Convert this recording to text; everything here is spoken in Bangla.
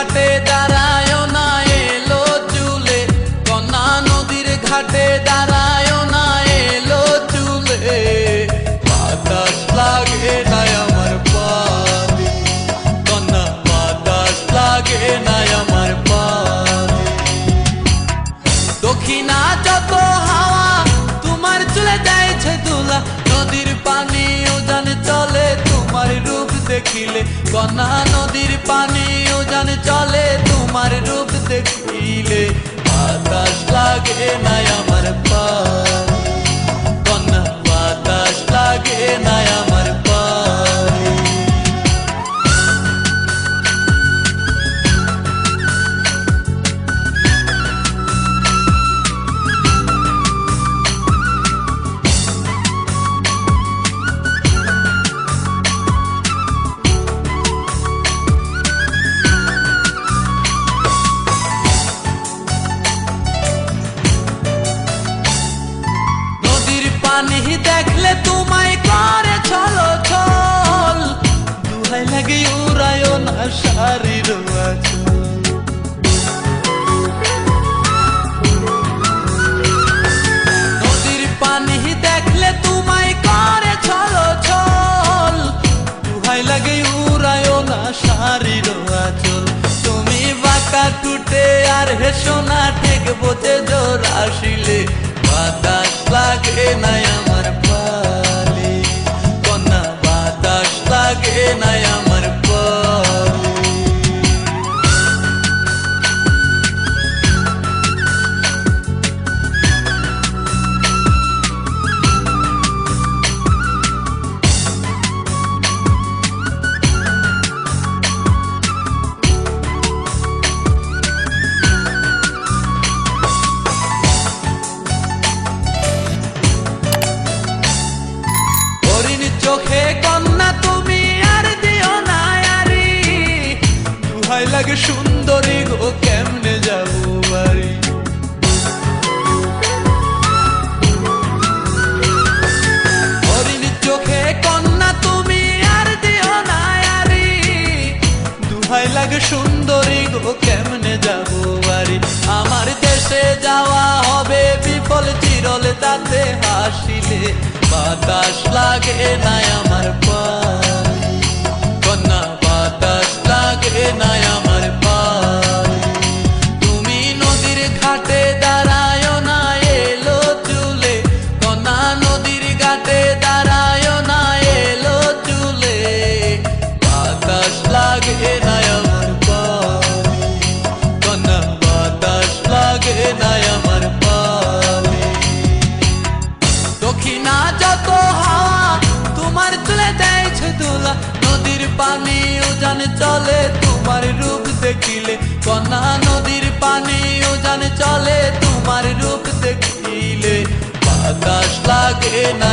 ঘাটে দাঁড়ায় না এলো চুলে। কন্যা নদীর ঘাটে দাঁড়ায় দেখিলে। কন্যা নদীর পানি ওজান চলে তোমার রূপ দেখিলে। বাতাস লাগে না আমার পায়ে পানি দেখলে তোমায় করে চলো নদীর দেখলে চলো দুহাই লাগে উড়ায় না আচল। তুমি আর ঠেক বোঝে জোর আসিলে। বাতাস লাগে না দুহাই লাগে সুন্দরী গো, কেমনে যাব বাড়ি? কন্যা, তুমি আর লাগে সুন্দরী গো, কেমনে যাব বাড়ি? আমার দেশে যাওয়া হবে বিফল চিরল, তাতে হাসিলে বাতাস লাগে না আমার পায়ে পানি ও জানে চলে, তোমার রূপ দেখিলে। কন্যা নদীর পানি ও জানে চলে, তোমার রূপ দেখিলে। বাতাস লাগে না